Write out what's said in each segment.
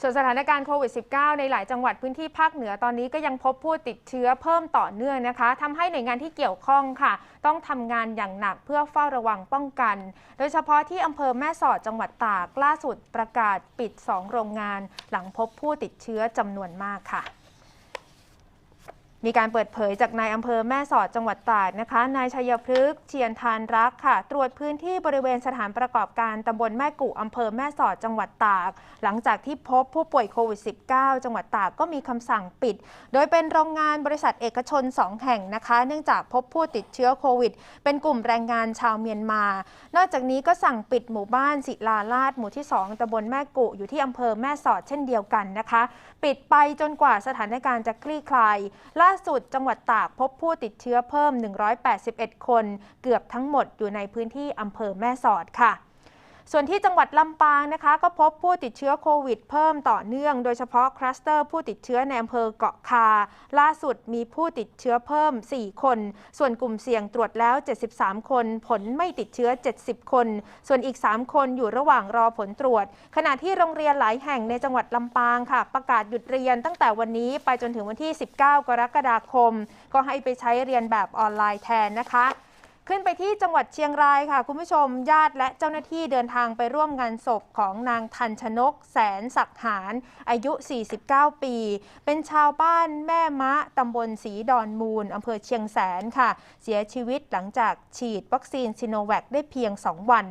ส่วนสถานการณ์โควิด -19 ในหลายจังหวัดพื้นที่ภาคเหนือตอนนี้ก็ยังพบผู้ติดเชื้อเพิ่มต่อเนื่องนะคะทำให้หน่วยงานที่เกี่ยวข้องค่ะ ต้องทำงานอย่างหนักเพื่อเฝ้าระวังป้องกัน โดยเฉพาะที่อำเภอแม่สอดจังหวัดตากล่าสุดประกาศปิด 2 โรงงาน หลังพบผู้ติดเชื้อจำนวนมากค่ะ มีการเปิดเผยจากนายอำเภอแม่สอดจังหวัดตากนะคะ นายชัยพฤกษ์เชียนทานรักค่ะ ตรวจพื้นที่บริเวณสถานประกอบการตำบลแม่กุอำเภอแม่สอดจังหวัดตาก หลังจากที่พบผู้ป่วยโควิด -19 จังหวัดตากก็มีคำสั่งปิด โดยเป็นโรงงานบริษัทเอกชน 2 แห่งนะคะ เนื่องจากพบผู้ติดเชื้อโควิด เป็นกลุ่มแรงงานชาวเมียนมา นอกจากนี้ก็สั่งปิดหมู่บ้านศิลาลาดหมู่ที่ 2ตำบลแม่กุอยู่ที่อำเภอแม่สอดเช่นเดียวกันนะคะ ปิดไปจนกว่าสถานการณ์จะคลี่คลายล่าสุดจังหวัดตากพบผู้ติดเชื้อเพิ่ม 181 คน เกือบทั้งหมดอยู่ในพื้นที่อำเภอแม่สอดค่ะ ส่วนที่จังหวัดลำปางนะคะ ก็พบผู้ติดเชื้อโควิดเพิ่มต่อเนื่อง โดยเฉพาะคลัสเตอร์ผู้ติดเชื้อในอำเภอเกาะคา ล่าสุดมีผู้ติดเชื้อเพิ่ม 4 คน ส่วนกลุ่มเสี่ยงตรวจแล้ว 73 คน ผลไม่ติดเชื้อ 70 คน ส่วนอีก 3 คนอยู่ระหว่างรอผลตรวจ ขณะที่โรงเรียนหลายแห่งในจังหวัดลำปางค่ะ ประกาศหยุดเรียนตั้งแต่วันนี้ไปจนถึงวันที่ 19 กรกฎาคม ก็ให้ไปใช้เรียนแบบออนไลน์แทนนะคะ ขึ้นไปที่จังหวัดเชียงรายค่ะ คุณผู้ชมญาติและเจ้าหน้าที่เดินทางไปร่วมงานศพของนางทันชนก แสนศักหาร อายุ 49 ปี เป็นชาวบ้านแม่มะตำบลสีดอนมูลอำเภอเชียงแสนค่ะ เสียชีวิตหลังจากฉีดวัคซีนซิโนแวคได้เพียง 2 วัน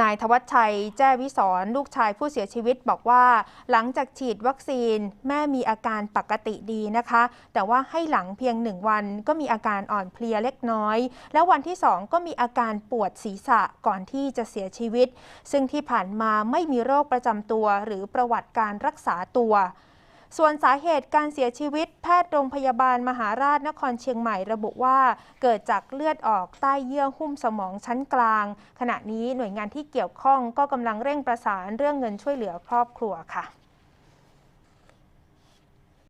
นายธวัชชัย แจ้วิสรลูกชายผู้เสียชีวิตบอกว่า หลังจากฉีดวัคซีนแม่มีอาการปกติดีนะคะ แต่ว่าให้หลังเพียงหนึ่งวันก็มีอาการอ่อนเพลียเล็กน้อย แล้ววันที่สองก็มีอาการปวดศีรษะก่อนที่จะเสียชีวิต ซึ่งที่ผ่านมาไม่มีโรคประจำตัว หรือประวัติการรักษาตัว ส่วนสาเหตุการเสียชีวิตแพทย์โรงพยาบาลมหาราชนครเชียงใหม่ระบุว่า เกิดจากเลือดออกใต้เยื่อหุ้มสมองชั้นกลาง ขณะนี้หน่วยงานที่เกี่ยวข้องก็กำลังเร่งประสานเรื่องเงินช่วยเหลือครอบครัวค่ะ